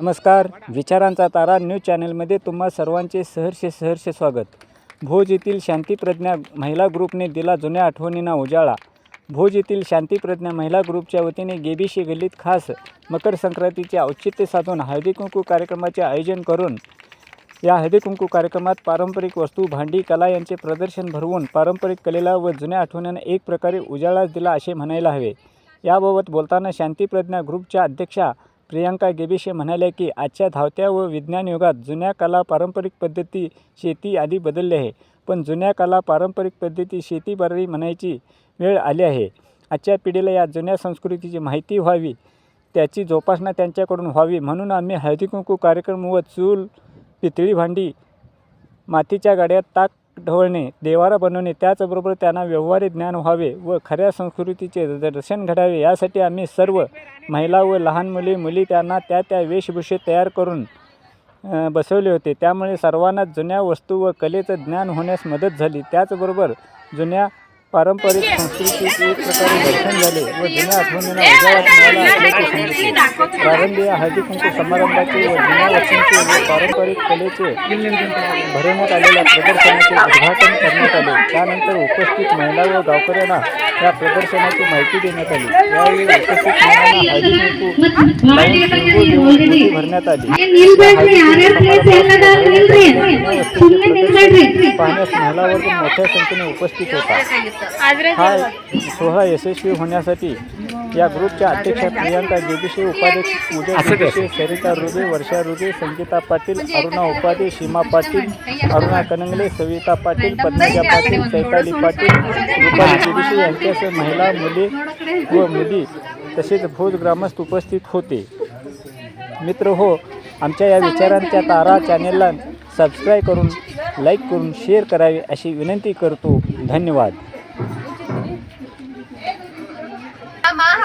नमस्कार विचारांचा तारा न्यूज चॅनलमध्ये तुम्हा सर्वांचे सहर्ष सहर्ष स्वागत भोज येथील शांतीप्रज्ञा महिला ग्रुपने दिला जुन्या आठवणींना उजाळा भोज येथील शांतीप्रज्ञा महिला ग्रुपच्या वतीने गेबीशी गल्लीत खास मकर संक्रांतीचे औचित्य साधून हळदी कुंकू कार्यक्रमाचे आयोजन करून या हळदी कुंकू कार्यक्रमात पारंपरिक वस्तू भांडी कला यांचे प्रदर्शन भरवून पारंपरिक कलेला व जुन्या आठवण्यांना एक प्रकारे उजाळाच दिला असे म्हणायला हवे याबाबत बोलताना शांतीप्रज्ञा ग्रुपच्या अध्यक्षा प्रियांका गेबिशे म्हणाल्या की आजच्या धावत्या व विज्ञान युगात जुन्या कला पारंपरिक पद्धती शेती आधी बदलली आहे पण जुन्या कला पारंपरिक पद्धती शेती शेतीबारी म्हणायची वेळ आली आहे आजच्या पिढीला या जुन्या संस्कृतीची माहिती व्हावी त्याची जोपासना त्यांच्याकडून व्हावी म्हणून आम्ही हळदी कुंकू कार्यक्रम व चूल पितळी भांडी मातीच्या गाड्यात ताक ढवळणे देवारा बनवणे त्याचबरोबर त्यांना व्यवहारिक ज्ञान व्हावे व खऱ्या संस्कृतीचे दर्शन घडावे यासाठी आम्ही सर्व महिला व लहान मुली मुली त्यांना त्या त्या वेशभूषेत तयार करून बसवले होते त्यामुळे सर्वांना जुन्या वस्तू व कलेचं ज्ञान होण्यास मदत झाली त्याचबरोबर जुन्या पारंपरिक संस्कृती एक प्रकारे दर्शन झाले व जुन्या आठवणींना उद्या वाटणारा असल्याचे सांगितले प्रारंभी या हळदीकुंकू समारंभाचे व जुन्या लक्ष्मीचे व पारंपरिक कलेचे भरवण्यात आलेल्या प्रदर्शनाचे उद्घाटन करण्यात आले त्यानंतर उपस्थित महिला व गावकऱ्यांना या प्रदर्शनाची माहिती देण्यात आली यावेळी उपस्थित महिलांना भरण्यात आली पाहण्यास महिला वर्ग मोठ्या संख्येने उपस्थित होता हा सोहळा यशस्वी होण्यासाठी या ग्रुपच्या अध्यक्ष प्रियांका जोगीशी उपाध्यक्ष सरिता रुबे वर्षा रुबे संगीता पाटील म्हणजे अरुणा उपाधे सीमा पाटील अरुणा कनंगले सविता पाटील पद्मजा पाटील चैताली पाटील रुपाली जोगीशी यांच्यासह महिला मुली व मुली तसेच भोज ग्रामस्थ उपस्थित होते मित्र हो आमच्या या विचारांच्या तारा चॅनेलला सबस्क्राईब करून लाईक करून शेअर करावे अशी विनंती करतो धन्यवाद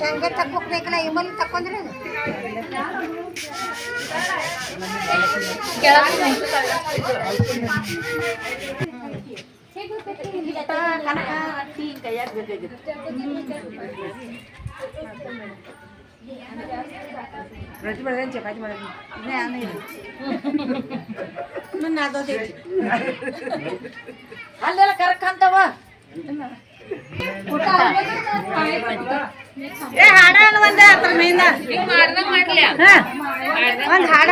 ಶೇಂಗಾ ತಕ್ಕೋಕ್ಬೇಕಲ್ಲ ಇಮಲ್ ತಕ್ಕೊಂದ್ರೆ ರೊಟ್ಟಿ ಮಾಡಿದ್ರೆ ಚಪಾತಿ ಮಾಡಿದ್ವಿ ಇನ್ನೇ ಅಲ್ಲೆಲ್ಲ ಊಟ ಏ ಹಾಡ ಅಲ್ಲ ಒಂದ ಅದ್ರ ಒಂದ್ ಹಾಡ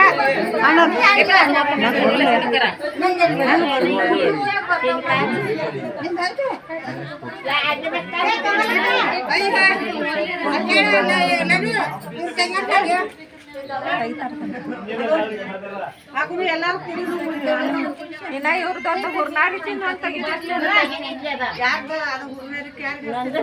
ಎಲ್ಲಾರು ಕುಡಿ ಇನ್ನ ಇವ್ರದೊಂದು ಹುರ್ನಾಗಿ ತಿನ್ನುವಂತ ಅದು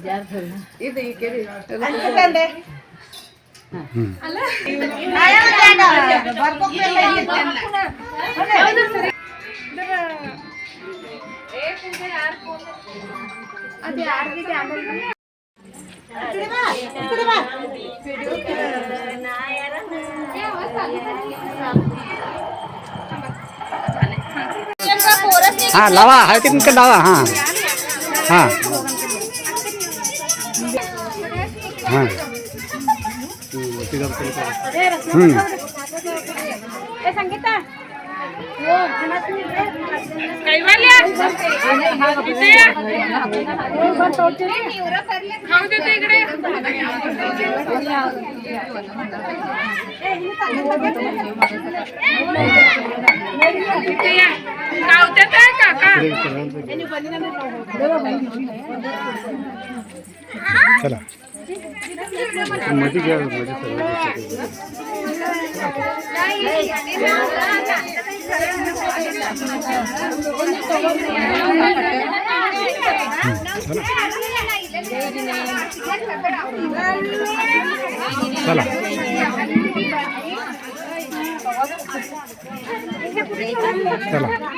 हा लावा हळदी कुंकू लावा हा हा Kayak mana? Kita ya, मजी गया मजी चला चला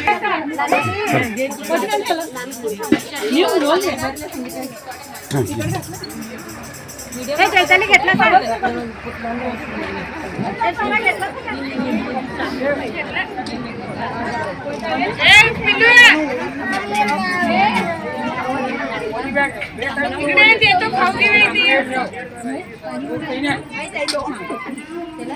हे चैताली घेतलं देतो खाऊ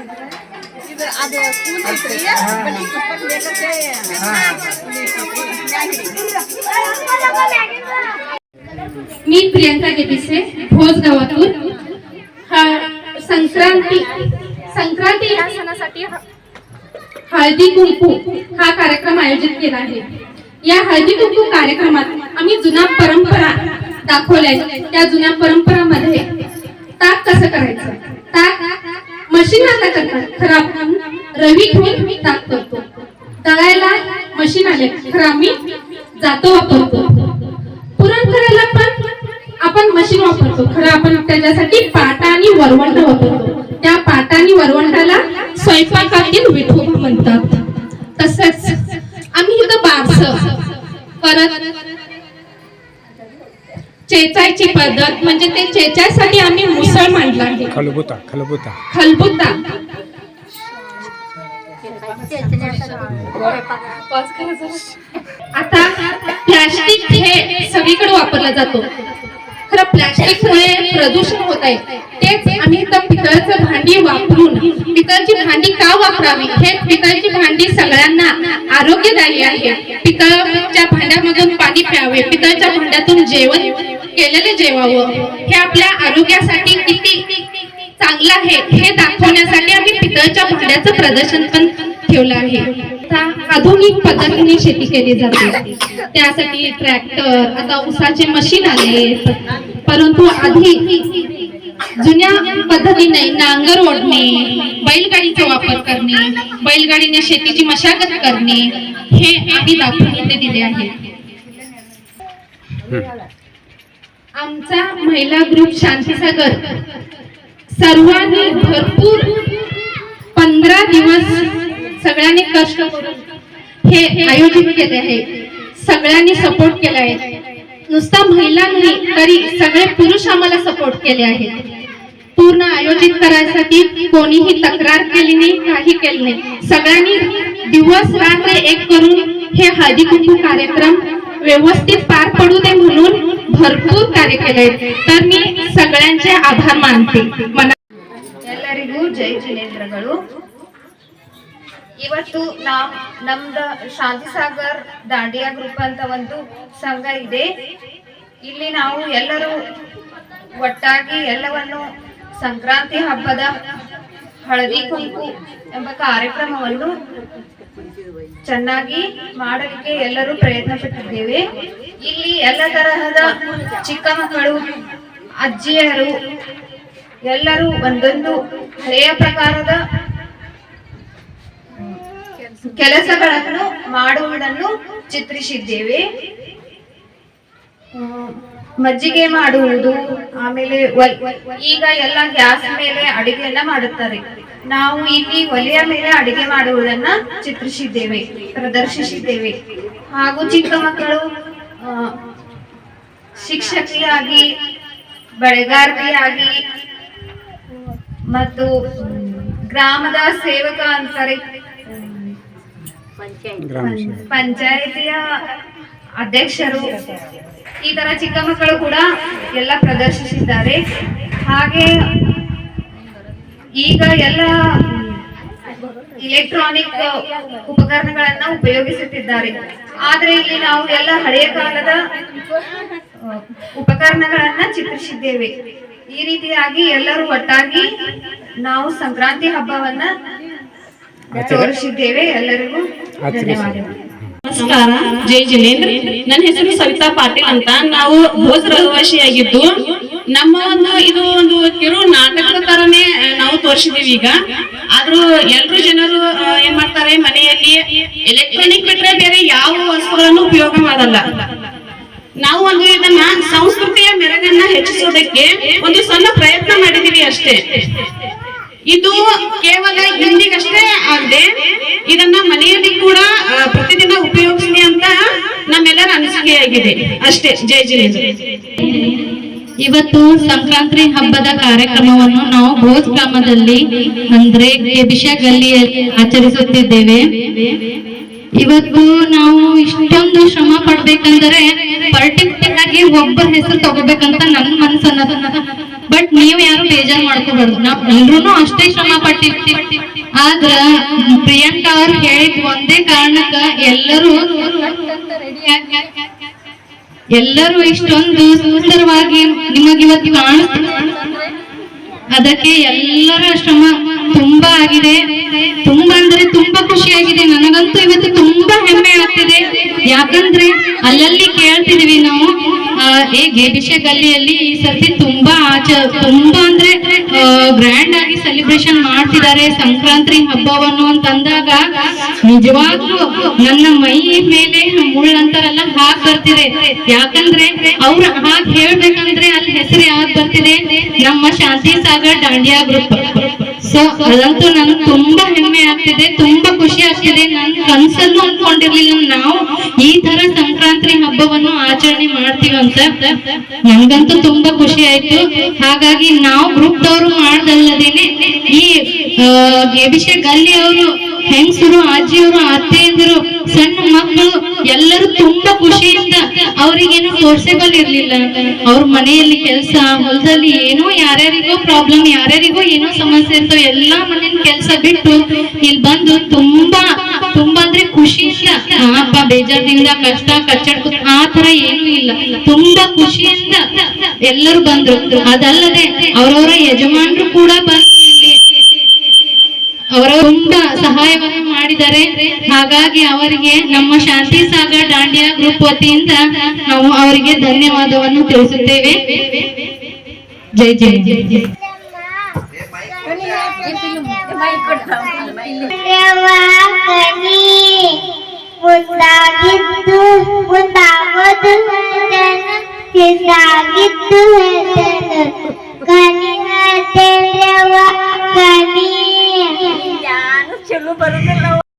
मी प्रियंका गेदिसे भोज गावातून हा संक्रांती संक्रांती या सणासाठी हळदी कुंकू हा कार्यक्रम आयोजित केला आहे या हळदी कुंकू कार्यक्रमात आम्ही जुना परंपरा दाखवल्या त्या जुन्या परंपरामध्ये ताक कसं करायचं ताक मशीन आता करतात खरं आपण रवी ठेवून ताक करतो तळायला मशीन आले खरं आम्ही जातो वापरतो पुरण करायला पण आपण मशीन वापरतो खरं आपण त्याच्यासाठी पाटा आणि वरवंट वापरतो त्या पाटा आणि वरवंटाला स्वयंपाकातील विठोबा म्हणतात तसंच आम्ही इथं बारस परत चेचायची पद्धत म्हणजे ते चेचायसाठी आम्ही मुसळ मांडला आहे खलबुता खलबुता खलबुता आता प्लास्टिक हे सगळीकडे वापरला जातो खरं प्लॅस्टिकमुळे प्रदूषण होत आहे तेच आम्ही तर पितळचं भांडी वापरून पितळची भांडी का वापरावी हे पितळची भांडी सगळ्यांना आरोग्यदायी आहे पितळच्या भांड्यामधून पाणी प्यावे पितळच्या भांड्यातून जेवण केलेले जेवावं हे आपल्या आरोग्यासाठी किती चांगलं आहे हे दाखवण्यासाठी आम्ही पितळच्या भांड्याचं प्रदर्शन पण ठेवलं आहे आधुनिक पद्धतीने शेती केली जाते त्यासाठी ट्रॅक्टर आता उसाचे मशीन आले परंतु आधी जुन्या पद्धतीने नांगर ओढणे बैलगाडीचा वापर करणे बैलगाडीने शेतीची मशागत करणे हे आधी दाखवून दिले आहे आमचा महिला ग्रुप शांतीसागर सर्वांनी भरपूर पंधरा दिवस सगळ्यांनी कष्ट करून हे आयोजित केले आहे सगळ्यांनी सपोर्ट केला आहे नुसता महिलांनी तरी सगळे पुरुष आम्हाला सपोर्ट केले आहेत पूर्ण आयोजित करायसाठी कोणीही तक्रार केली नाही काही केली नाही सगळ्यांनी दिवस रात्र एक करून हे हळदी कुंकू कार्यक्रम व्यवस्थित पार पडू दे म्हणून भरपूर कार्य केले तर मी सगळ्यांचे आभार मानते ಎಲ್ಲರಿಗೂ ಜೈ ಜಿನೇಂದ್ರಗಳು ಇವತ್ತು ನಾ ನಮ್ದ ಶಾಂತಿ ಸಾಗರ್ ದಾಂಡಿಯಾ ಗ್ರೂಪ್ ಅಂತ ಒಂದು ಸಂಘ ಇದೆ ಇಲ್ಲಿ ನಾವು ಎಲ್ಲರೂ ಒಟ್ಟಾಗಿ ಎಲ್ಲವನ್ನು ಸಂಕ್ರಾಂತಿ ಹಬ್ಬದ ಹಳದಿ ಕುಂಕು ಎಂಬ ಕಾರ್ಯಕ್ರಮವನ್ನು ಚೆನ್ನಾಗಿ ಮಾಡಲಿಕ್ಕೆ ಎಲ್ಲರೂ ಪ್ರಯತ್ನ ಪಟ್ಟಿದ್ದೇವೆ ಇಲ್ಲಿ ಎಲ್ಲ ತರಹದ ಚಿಕ್ಕ ಮಕ್ಕಳು ಅಜ್ಜಿಯರು ಎಲ್ಲರೂ ಒಂದೊಂದು ಹಳೆಯ ಪ್ರಕಾರದ ಕೆಲಸಗಳನ್ನು ಮಾಡುವುದನ್ನು ಚಿತ್ರಿಸಿದ್ದೇವೆ ಮಜ್ಜಿಗೆ ಮಾಡುವುದು ಆಮೇಲೆ ಈಗ ಎಲ್ಲ ಗ್ಯಾಸ್ ಮೇಲೆ ಅಡಿಗೆಯನ್ನ ಮಾಡುತ್ತಾರೆ ನಾವು ಇಲ್ಲಿ ಒಲೆಯ ಮೇಲೆ ಅಡಿಗೆ ಮಾಡುವುದನ್ನ ಚಿತ್ರಿಸಿದ್ದೇವೆ ಪ್ರದರ್ಶಿಸಿದ್ದೇವೆ ಹಾಗೂ ಚಿಕ್ಕ ಮಕ್ಕಳು ಶಿಕ್ಷಕಿಯಾಗಿ ಬೆಳೆಗಾರತಿಯಾಗಿ ಮತ್ತು ಗ್ರಾಮದ ಸೇವಕ ಅಂತಾರೆ ಪಂಚಾಯತಿಯ ಅಧ್ಯಕ್ಷರು ಈ ತರ ಚಿಕ್ಕ ಮಕ್ಕಳು ಕೂಡ ಎಲ್ಲ ಪ್ರದರ್ಶಿಸಿದ್ದಾರೆ ಹಾಗೆ ಈಗ ಎಲ್ಲ ಇಲೆಕ್ಟ್ರಾನಿಕ್ ಉಪಕರಣಗಳನ್ನ ಉಪಯೋಗಿಸುತ್ತಿದ್ದಾರೆ ಆದ್ರೆ ಇಲ್ಲಿ ನಾವು ಎಲ್ಲ ಹಳೆಯ ಕಾಲದ ಉಪಕರಣಗಳನ್ನ ಚಿತ್ರಿಸಿದ್ದೇವೆ ಈ ರೀತಿಯಾಗಿ ಎಲ್ಲರೂ ಒಟ್ಟಾಗಿ ನಾವು ಸಂಕ್ರಾಂತಿ ಹಬ್ಬವನ್ನ ತೋರಿಸಿದ್ದೇವೆ ಎಲ್ಲರಿಗೂ ಧನ್ಯವಾದಗಳು ನಮಸ್ಕಾರ ಜೈ ಜಿನೇಂದ್ರ ನನ್ನ ಹೆಸರು ಸವಿತಾ ಪಾಟೀಲ್ ಅಂತ ನಾವು ಭೋಜ ರಹಿವಾಸಿಯಾಗಿದ್ದು ನಮ್ಮ ಒಂದು ಇದು ಒಂದು ಕಿರು ನಾಟಕದ ತರನೇ ನಾವು ತೋರಿಸಿದೀವಿ ಈಗ ಆದ್ರೂ ಎಲ್ರು ಜನರು ಏನ್ ಮಾಡ್ತಾರೆ ಮನೆಯಲ್ಲಿ ಎಲೆಕ್ಟ್ರಾನಿಕ್ ಬಿಟ್ರೆ ಬೇರೆ ಯಾವ ವಸ್ತುಗಳನ್ನು ಉಪಯೋಗ ಮಾಡಲ್ಲ ನಾವು ಒಂದು ಇದನ್ನ ಸಂಸ್ಕೃತಿಯ ಮೆರಗನ್ನ ಹೆಚ್ಚಿಸೋದಕ್ಕೆ ಒಂದು ಸಣ್ಣ ಪ್ರಯತ್ನ ಮಾಡಿದೀವಿ ಅಷ್ಟೇ ಇದು ಕೇವಲ ಹಿಂದಿಗಷ್ಟೇ ಅಲ್ಲದೆ ಇದನ್ನ ಮನೆಯಲ್ಲಿ ಕೂಡ ಪ್ರತಿದಿನ ಉಪಯೋಗಿಸಿ ಅಂತ ನಮ್ಮೆಲ್ಲರ ಅನಿಸಿಕೆಯಾಗಿದೆ ಅಷ್ಟೇ ಜಯ ಜಯ ಇವತ್ತು ಸಂಕ್ರಾಂತಿ ಹಬ್ಬದ ಕಾರ್ಯಕ್ರಮವನ್ನು ನಾವು ಭೋಜ್ ಗ್ರಾಮದಲ್ಲಿ ಅಂದ್ರೆ ಕೆಬಿಷಾ ಗಲ್ಲಿಯಲ್ಲಿ ಆಚರಿಸುತ್ತಿದ್ದೇವೆ ಇವತ್ತು ನಾವು ಇಷ್ಟೊಂದು ಶ್ರಮ ಪಡ್ಬೇಕಂದ್ರೆ ಪರ್ಟಿಕ್ಯುಲರ್ ಆಗಿ ಒಬ್ಬ ಹೆಸರು ತಗೋಬೇಕಂತ ನನ್ ಮನ್ಸ ಬಟ್ ನೀವ್ ಯಾರು ಬೇಜಾರ್ ಮಾಡ್ಕೋಬಾರ್ದು ನಾವ್ ಎಲ್ರು ಅಷ್ಟೇ ಶ್ರಮ ಪಟ್ಟಿರ್ತೀವಿ ಆದ್ರ ಪ್ರಿಯಾಂಕಾ ಅವ್ರು ಹೇಳಿದ್ ಒಂದೇ ಕಾರಣಕ್ಕ ಎಲ್ಲರೂ ಎಲ್ಲರೂ ಇಷ್ಟೊಂದು ಸುಂದರವಾಗಿ ಇವತ್ತು ಕಾಣಿಸ್ತು ಅದಕ್ಕೆ ಎಲ್ಲರ ಶ್ರಮ ತುಂಬಾ ಆಗಿದೆ ತುಂಬಾ ಅಂದ್ರೆ ತುಂಬಾ ಖುಷಿಯಾಗಿದೆ ನನಗಂತೂ ಇವತ್ತು ತುಂಬಾ ಹೆಮ್ಮೆ ಆಗ್ತಿದೆ ಯಾಕಂದ್ರೆ ಅಲ್ಲಲ್ಲಿ ಕೇಳ್ತಿದೀವಿ ನಾವು ಹೇಗೆ ಗಲ್ಲಿಯಲ್ಲಿ ಈ ಸರ್ತಿ ತುಂಬಾ ಆಚ ತುಂಬಾ ಅಂದ್ರೆ ಗ್ರ್ಯಾಂಡ್ ಆಗಿ ಸೆಲೆಬ್ರೇಷನ್ ಮಾಡ್ತಿದ್ದಾರೆ ಸಂಕ್ರಾಂತಿ ಹಬ್ಬವನ್ನು ಅಂತಂದಾಗ ನಿಜವಾಗ್ಲೂ ನನ್ನ ಮೈ ಮೇಲೆ ಮುಳ್ಳಂತಾರಲ್ಲ ಹಾಕ್ ಬರ್ತಿದೆ ಯಾಕಂದ್ರೆ ಅವ್ರ ಹಾಗೆ ಹೇಳ್ಬೇಕಂದ್ರೆ ಅಲ್ಲಿ ಹೆಸರು ಯಾವ್ದು ಬರ್ತಿದೆ ನಮ್ಮ ಶಾಂತಿ ಸಾಗರ್ ದಾಂಡಿಯಾ ಗ್ರೂಪ್ ಸೊ ಅದಂತೂ ನನಗೆ ತುಂಬಾ ಹೆಮ್ಮೆ ಆಗ್ತಿದೆ ತುಂಬಾ ಖುಷಿ ಆಗ್ತಿದೆ ನನ್ ಕನ್ಸನ್ನು ಅನ್ಕೊಂಡಿರ್ಲಿಲ್ಲ ನಾವು ಈ ತರ ಸಂಕ್ರಾಂತಿ ಹಬ್ಬವನ್ನು ಆಚರಣೆ ಮಾಡ್ತೀವಿ ಅಂತ ನಮ್ಗಂತೂ ತುಂಬಾ ಖುಷಿ ಆಯ್ತು ಹಾಗಾಗಿ ನಾವು ಗ್ರೂಪ್ ದವರು ಮಾಡ್ದಲ್ಲದೇನೆ ಈ ಅಭಿಷೇಕ್ ಅಲ್ಲಿ ಅವರು ಹೆಂಗಸರು ಅಜ್ಜಿಯವರು ಅತ್ತೆಯಂದಿರು ಸಣ್ಣ ಮಕ್ಕಳು ಎಲ್ಲರೂ ತುಂಬಾ ಖುಷಿಯಿಂದ ಅವ್ರಿಗೇನು ಫೋರ್ಸೆಬಲ್ ಇರ್ಲಿಲ್ಲ ಅವ್ರ ಮನೆಯಲ್ಲಿ ಕೆಲಸ ಹೊಲದಲ್ಲಿ ಏನೋ ಯಾರ್ಯಾರಿಗೋ ಪ್ರಾಬ್ಲಮ್ ಯಾರ್ಯಾರಿಗೋ ಏನೋ ಸಮಸ್ಯೆ ಇರ್ತಾವ ಎಲ್ಲಾ ಮನೇನ್ ಕೆಲಸ ಬಿಟ್ಟು ಇಲ್ಲಿ ಬಂದು ತುಂಬಾ ತುಂಬಾ ಅಂದ್ರೆ ಖುಷಿಯಿಂದ ಅಪ್ಪ ಬೇಜಾರದಿಂದ ಕಷ್ಟ ಕಚ್ಚಡ ಆ ತರ ಏನೂ ಇಲ್ಲ ತುಂಬಾ ಖುಷಿಯಿಂದ ಎಲ್ಲರೂ ಬಂದ್ರು ಅದಲ್ಲದೆ ಅವ್ರವ್ರ ಯಜಮಾನ್ರು ಕೂಡ ಬಂದ್ರು ಅವರ ತುಂಬಾ ಸಹಾಯವನ್ನು ಮಾಡಿದ್ದಾರೆ ಹಾಗಾಗಿ ಅವರಿಗೆ ನಮ್ಮ ಶಾಂತಿ ಸಾಗರ್ ದಾಂಡ್ಯ ಗ್ರೂಪ್ ವತಿಯಿಂದ ನಾವು ಅವರಿಗೆ ಧನ್ಯವಾದವನ್ನು ತಿಳಿಸುತ್ತೇವೆ ಜೈ ಜೈ ಜೈ ಜೈ ಚಲೋ ಬರುದಿಲ್ಲ